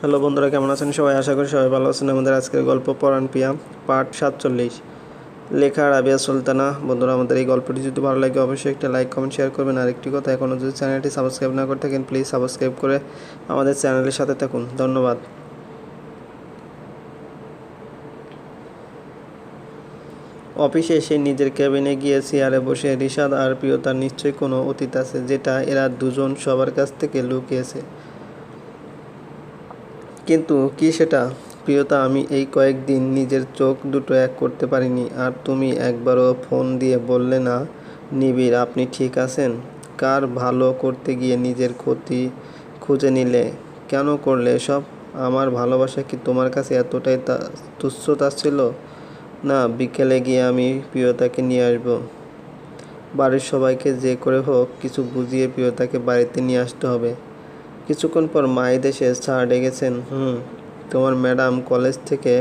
Hello বন্ধুরা, কেমন আছেন? সবাই আশা করি সবাই ভালো আছেন। আমাদের আজকের গল্প পরাণ পিয়া পার্ট সাতচল্লিশ। লেখা রাবিয়া সুলতানা। বন্ধুরা, আমাদের এই গল্পটি যদি ভালো লাগে, অবশ্যই একটা লাইক, কমেন্ট, শেয়ার করবেন। আর একটি কথা এখনও যদি চ্যানেলটি সাবস্ক্রাইব না করে থাকেন, প্লিজ সাবস্ক্রাইব করে আমাদের চ্যানেলের সাথে থাকুন। ধন্যবাদ। অফিসে এসে নিজের কেবিনে গিয়ে চেয়ারে বসে রিশাদ আর প্রিয়তার নিশ্চয়ই কোনো অতীত আছে, যেটা এরা দুজন সবার কাছ থেকে লুকিয়েছে। কিন্তু কি সেটা? প্রিয়তা, আমি এই কয়েকদিন নিজের চোখ দুটো এক করতে পারিনি। আর তুমি একবারও ফোন দিয়ে বললে না, নিবিড়, আপনি ঠিক আছেন? কার ভালো করতে গিয়ে নিজের ক্ষতি খুঁজে নিলে? কেন করলে সব আমার ভালোবাসা কি তোমার কাছে এতটাই তুচ্ছতা ছিল না, বিকেলে গিয়ে আমি প্রিয়তাকে নিয়ে আসব। বাড়ির সবাইকে যে করে হোক, কিছু বুঝিয়ে প্রিয়তাকে বাড়িতে নিয়ে আসতে হবে। কিছুক্ষণ পর মায়ের দেশে স্যার ডেকেছেন। হুম, তোমার ম্যাডাম কলেজ থেকে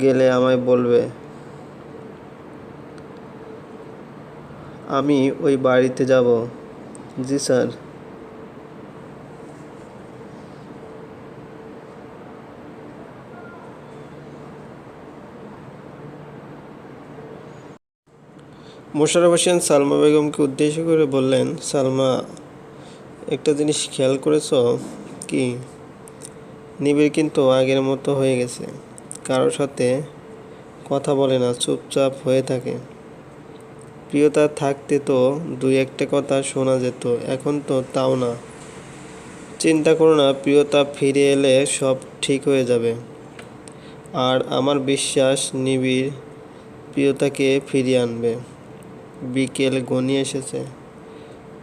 গেলে আমায় বলবে। আমি ওই বাড়িতে যাব। জি, স্যার। মোশারফ হোসেন সালমা বেগমকে উদ্দেশ্য করে বললেন, সালমা একটা জিনিস খেয়াল করেছ? কি? নিবিড় কিন্তু আগের মতো হয়ে গেছে। কারোর সাথে কথা বলে না, চুপচাপ হয়ে থাকে। প্রিয়তা থাকতে তো দুই একটা কথা শোনা যেত, এখন তো তাও না। চিন্তা করো না, প্রিয়তা ফিরে এলে সব ঠিক হয়ে যাবে। আর আমার বিশ্বাস, নিবিড় প্রিয়তাকে ফিরিয়ে আনবে। বিকেল গনিয়ে এসেছে।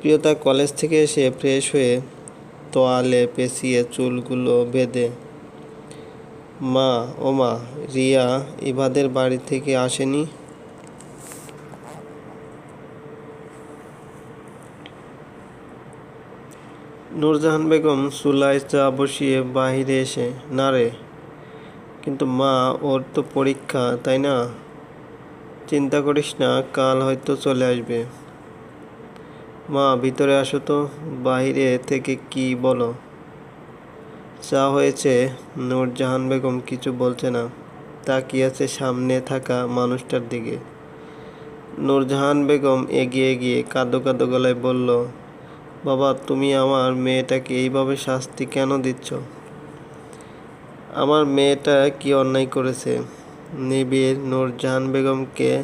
প্রিয়তা কলেজ থেকে এসে ফ্রেশ হয়ে তোয়ালে পেঁচিয়ে চুলগুলো বেঁধে মা, ও মা, রিয়া ইভাদের বাড়ি থেকে আসেনি? নূরজাহান বেগম চুলায় চা বসিয়ে বাহিরে এসে, না রে, কিন্তু মা, ওর তো পরীক্ষা, তাই না? চিন্তা করিস না, কাল হয়তো চলে আসবে। মা, ভিতরে আসো তো, বাইরে থেকে কি বলো? চা হয়েছে, নূরজাহান বেগম কিছু বলছে না। তাকিয়েছে সামনে থাকা মানুষটার দিকে। নূরজাহান বেগম এগিয়ে গিয়ে কাঁদো কাঁদো গলায় বলল, বাবা, তুমি আমার মেয়েটাকে এইভাবে শাস্তি কেন দিচ্ছ? আমার মেয়েটা কি অন্যায় করেছে? নিবিড় নূরজাহান বেগমকে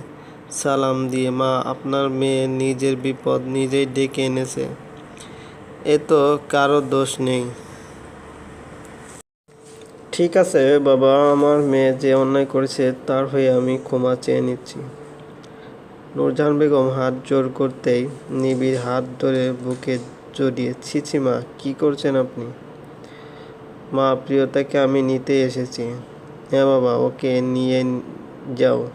সালাম দিয়ে মা আপনার মেয়ে নিজের বিপদ নিজেই ডেকে এনেছে। এ তো কারও দোষ নেই। ঠিক আছে বাবা, আমার মেয়ে যে অন্যায় করেছে তার হয়ে আমি ক্ষমা চেয়ে নিচ্ছি। নূরজাহান বেগম হাত জোর করতেই নিবিড় হাত ধরে বুকে জড়িয়ে ছিছি মা, কী করছেন আপনি? মা, প্রিয়তাকে আমি নিতে এসেছি। হ্যাঁ বাবা, ওকে নিয়ে যাও।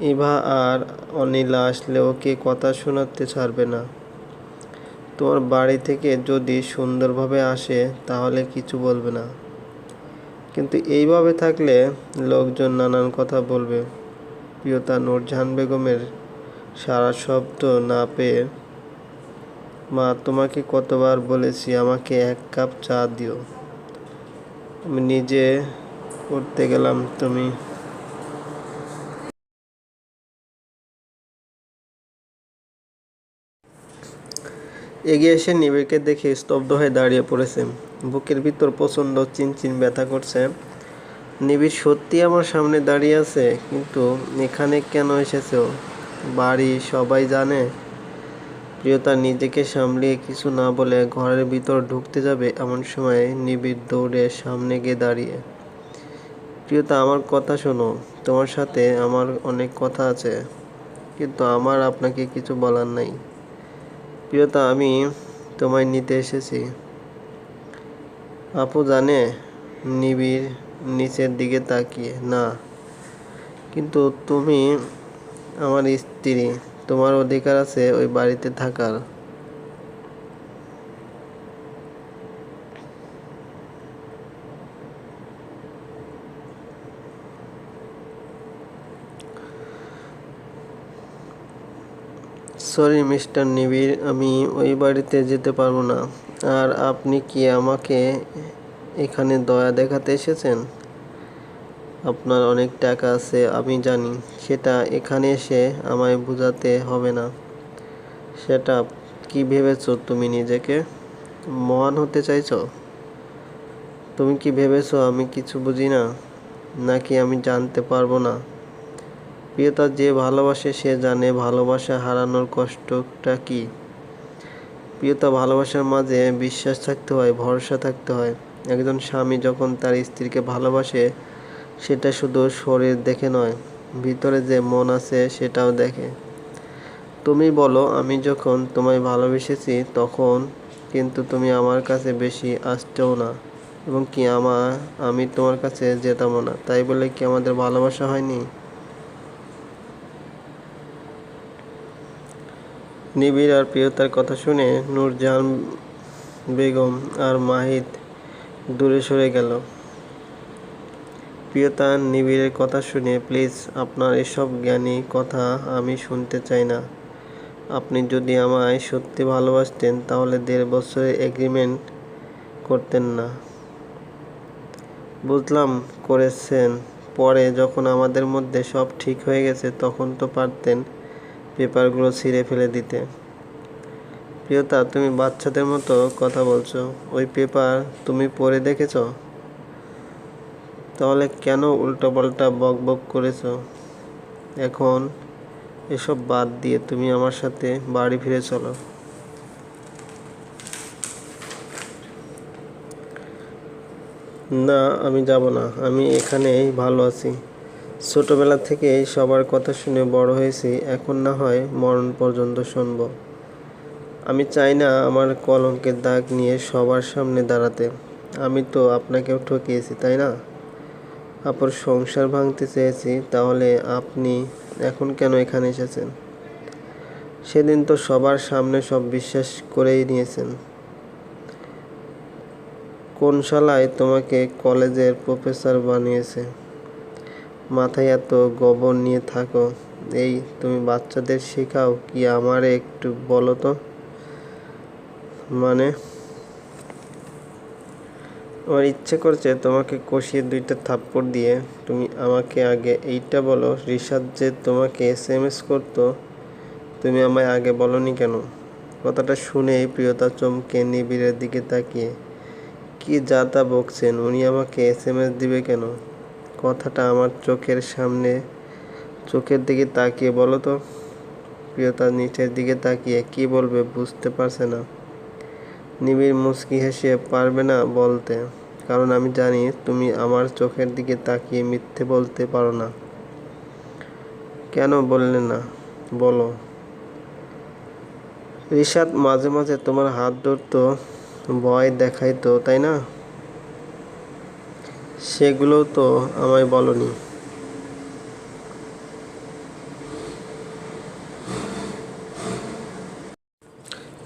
ইভা আর অনিলা আসলে ওকে কথা শোনাতে ছাড়বে না। তোমার বাড়ি থেকে যদি সুন্দরভাবে আসে, তাহলে কিছু বলবে না। কিন্তু এইভাবে থাকলে লোকজন নানান কথা বলবে। প্রিয়তা নূরজাহান বেগমের সারা শব্দ না পেয়ে, মা, তোমাকে কতবার বলেছি আমাকে এক কাপ চা দিও। আমি নিজে করতে গেলাম, তুমি এগিয়ে এসে নিবিড়কে দেখে স্তব্ধ হয়ে দাঁড়িয়ে পড়েছে। বুকের ভিতর প্রচণ্ড চিনচিন ব্যথা করছে। নিবিড় সত্যি আমার সামনে দাঁড়িয়ে আছে, কিন্তু এখানে কেন এসেছে? বাড়ি সবাই জানে। প্রিয়তা নিজেকে সামলিয়ে কিছু না বলে ঘরের ভিতর ঢুকতে যাবে এমন সময় নিবিড় দৌড়ে সামনে গিয়ে দাঁড়িয়ে। প্রিয়তা, আমার কথা শোনো। তোমার সাথে আমার অনেক কথা আছে, কিন্তু আমার আপনাকে কিছু বলার নাই। প্রিয়তা, আমি তোমায় নিতে এসেছি। আপু জানে, নিবিড় নিচের দিকে তাকিয়ে, না। কিন্তু তুমি আমার স্ত্রী, তোমার অধিকার আছে ওই বাড়িতে থাকার। সরি মিস্টার নিবিড় আমি ওই বাড়িতে যেতে পারব না। আর আপনি কি আমাকে এখানে দয়া দেখাতে এসেছেন? আপনার অনেক টাকা আছে, আমি জানি। সেটা এখানে এসে আমায় বোঝাতে হবে না। সেটা কি ভেবেছ তুমি নিজেকে? মহান হতে চাইছ? তুমি কি ভেবেছ আমি কিছু বুঝি না? নাকি আমি জানতে পারব না? প্রিয়তা যে ভালোবাসে সে জানে ভালোবাসা হারানোর কষ্টটা কি। প্রিয়তা ভালোবাসার মাঝে বিশ্বাস থাকতে হয়, ভরসা থাকতে হয়। একজন স্বামী যখন তার স্ত্রীকে ভালোবাসে, সেটা শুধু শরীর দেখে নয়, ভিতরে যে মন আছে সেটাও দেখে। তুমি বলো, আমি যখন তোমায় ভালোবেসেছি তখন কিন্তু তুমি আমার কাছে বেশি আসতেও না এবং কি আমার আমি তোমার কাছে যেতামও না। তাই বলে কি আমাদের ভালোবাসা হয়নি? নিবিড় আর প্রিয়তার কথা শুনে নূরজাহান বেগম আর মাহিদ দূরে সরে গেল। প্রিয়তা নিবিড়ের কথা শুনে, প্লিজ, আপনার এসব জ্ঞানী কথা আমি শুনতে চাই না। আপনি যদি আমায় সত্যি ভালোবাসতেন, তাহলে দেড় বছরের এগ্রিমেন্ট করতেন না। বুঝলাম, করেছেন। পরে যখন আমাদের মধ্যে সব ঠিক হয়ে গেছে, তখন তো পারতেন। পেপারগুলো ছিঁড়ে ফেলে দিতে। প্রিয়তা, তুমি বাচ্চাদের মতো কথা বলছো। ওই পেপার তুমি পড়ে দেখেছ? তাহলে কেন উল্টোপাল্টা বক বক করেছ? এখন এসব বাদ দিয়ে তুমি আমার সাথে বাড়ি ফিরে চলো। না, আমি যাব না। আমি এখানেই ভালো আছি। ছোটবেলা থেকে সবার কথা শুনে বড় হয়েছি, এখন না হয় মরণ পর্যন্ত শুনব। আমি চাই না আমার কলঙ্কের দাগ নিয়ে সবার সামনে দাঁড়াতে। আমি তো আপনাকেও ঠকিয়েছি, তাই না? আপর সংসার ভাঙতে চেয়েছি, তাহলে আপনি এখন কেন এখানে এসেছেন? সেদিন তো সবার সামনে সব বিশ্বাস করেই নিয়েছেন। কোন শালায় তোমাকে কলেজের প্রফেসর বানিয়েছে? মাথায় এত গোবর নিয়ে থাকো। এই তুমি বাচ্চাদের শেখাও কি আমারে একটু বলো তো? মানে? আমার ইচ্ছে করছে তোমাকে কষিয়ে দুইটা থাপ্পড় দিয়ে তুমি আমাকে আগে এইটা বলো। রিশাদ যে তোমাকে এস এম এস করতো, তুমি আমায় আগে বলনি কেন? কথাটা শুনেই প্রিয়তা চমকে নিবিড়ের দিকে তাকিয়ে, কি যা তা বকছেন? উনি আমাকে এস এম এস দিবে কেন? কথাটা আমার চোখের সামনে, চোখের দিকে তাকিয়ে বলো তো। প্রিয়তা নিচের দিকে তাকিয়ে কি বলবে বুঝতে পারছে না। নিবিড় মুচকি হেসে, পারবে না? বলতে। কারণ আমি জানি তুমি আমার চোখের দিকে তাকিয়ে মিথ্যে বলতে পারো না। কেন বললে না? বলো। রিশাদ মাঝে মাঝে তোমার হাত ধরতো, ভয় দেখাইতো, তাই না? সেগুলো তো আমায় বলনি।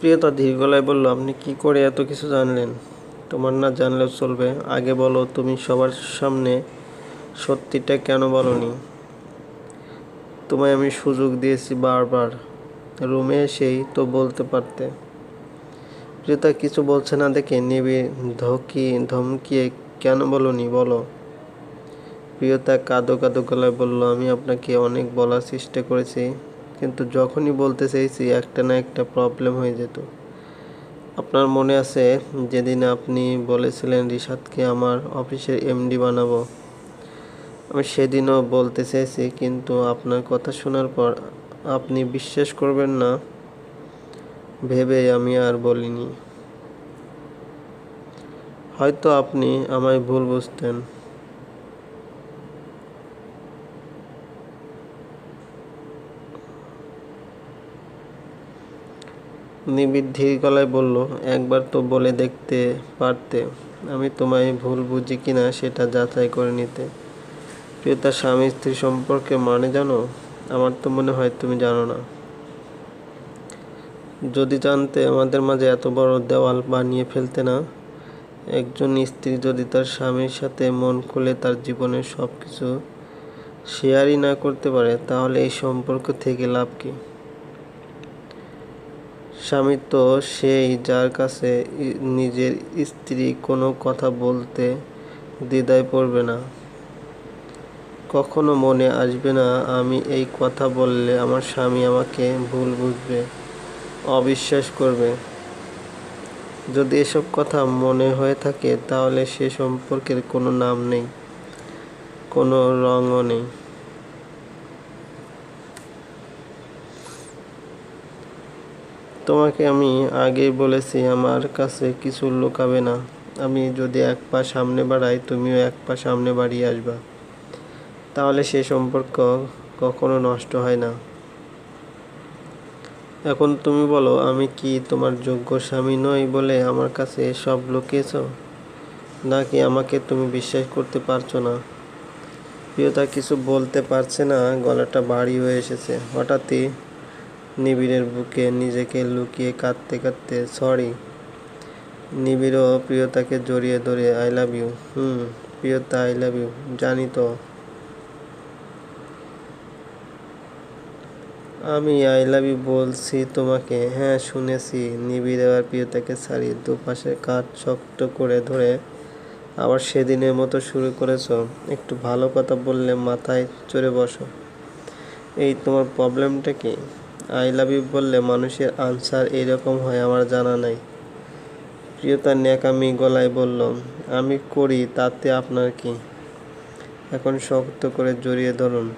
প্রিয়তা ধীর গলায় বলল, আপনি কি করে এত কিছু জানলেন? তোমার না জানলেও চলবে। আগে বলো, তুমি সবার সামনে সত্যিটা কেন বলনি? তোমায় আমি সুযোগ দিয়েছি বারবার। রুমে এসেই তো বলতে পারতে। প্রিয়তা কিছু বলছে না দেখে নেবে ধকি ধমকিয়ে কেন বলনি? বলো। প্রিয়তা কাদো কাদো গলায় বলল, আমি আপনাকে অনেক বলার চেষ্টা করেছি, কিন্তু যখনই বলতে চেয়েছি, একটা না একটা প্রবলেম হয়ে যেত। আপনার মনে আছে যেদিন আপনি বলেছিলেন, রিশাদকে আমার অফিসের এমডি বানাবো? আমি সেদিনও বলতে চেয়েছি, কিন্তু আপনার কথা শোনার পর আপনি বিশ্বাস করবেন না? ভেবে আমি আর বলিনি। হয়তো আপনি আমায় ভুল বুঝতেন। নিবিড় গলায় বলল, একবার তো বলে দেখতে পারতে, আমি তোমায় ভুল বুঝি কিনা সেটা যাচাই করে নিতে। প্রিয়তা স্বামী স্ত্রী সম্পর্কে মানে জানো? আমার তো মনে হয় তুমি জানো না। যদি জানতে আমাদের মাঝে এত বড় দেওয়াল বানিয়ে ফেলতে না একজন স্ত্রী যদি তার স্বামীর সাথে মন খুলে তার জীবনের সব কিছু শেয়ারই না করতে পারে, তাহলে এই সম্পর্ক থেকে লাভ কী? স্বামী তো সেই যার কাছে নিজের স্ত্রী কোনো কথা বলতে দ্বিধায় পড়বে না। কখনো মনে আসবে না, আমি এই কথা বললে আমার স্বামী আমাকে ভুল বুঝবে, অবিশ্বাস করবে। যদি এসব কথা মনে হয়ে থাকে, তাহলে সে সম্পর্কের কোনো নাম নেই, কোনো রঙও নেই। তোমাকে আমি আগেই বলেছি, আমার কাছে কিছু লুকাবে না। আমি যদি এক পা সামনে বাড়াই, তুমিও এক পা সামনে বাড়িয়ে আসবা। তাহলে সে সম্পর্ক কখনো নষ্ট হয় না। এখন তুমি বলো, আমি কি তোমার যোগ্য স্বামী নই বলে আমার কাছে সব লুকিয়েছ? নাকি আমাকে তুমি বিশ্বাস করতে পারছ না? প্রিয়তা কিছু বলতে পারছে না, গলাটা ভারী হয়ে এসেছে। হঠাৎই নিবিড়ের বুকে নিজেকে লুকিয়ে কাঁদতে কাঁদতে, সরি নিবিড়ও প্রিয়তাকে জড়িয়ে ধরে I love you hmm, Priyota I love you জানি তো। আমি আই লাভ ইউ বলছি তোমাকে। হ্যাঁ শুনেছি। নিবিড় এবার প্রিয়তাকে ছাড়িয়ে দুপাশে কাঠ শক্ত করে ধরে আবার সেদিনের মতো শুরু করেছ। একটু ভালো কথা বললে মাথায় চড়ে বসো। এই তোমার প্রবলেমটা কি? আই লাভ ইউ বললে মানুষের আনসার এইরকম হয়, আমার জানা নাই। প্রিয়তা ন্যাকামি গলায় বলল, আমি করি, তাতে আপনার কি? এখন শক্ত করে জড়িয়ে ধরুন।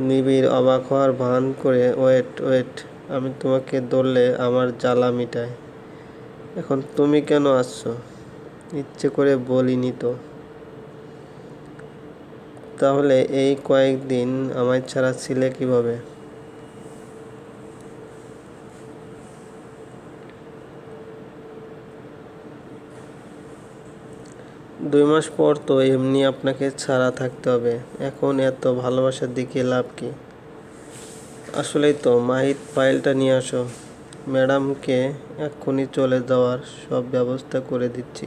নিবিড় অবাক হওয়ার ভান করে, ওয়েট ওয়েট, আমি তোমাকে দৌড়লে আমার জ্বালা মিটায়। এখন তুমি কেন আসছো? ইচ্ছে করে বলিনি তো। তাহলে এই কয়েকদিন আমায় ছাড়া ছিলে কীভাবে? দুই মাস পর তো এমনি আপনাকে ছাড়া থাকতে হবে। এখন এত ভালোবাসার দিকে লাভ কি? আসলেই তো, মাহিত ফাইলটা নিয়ে আসো। ম্যাডামকে এক্ষুনি চলে যাওয়ার সব ব্যবস্থা করে দিচ্ছি।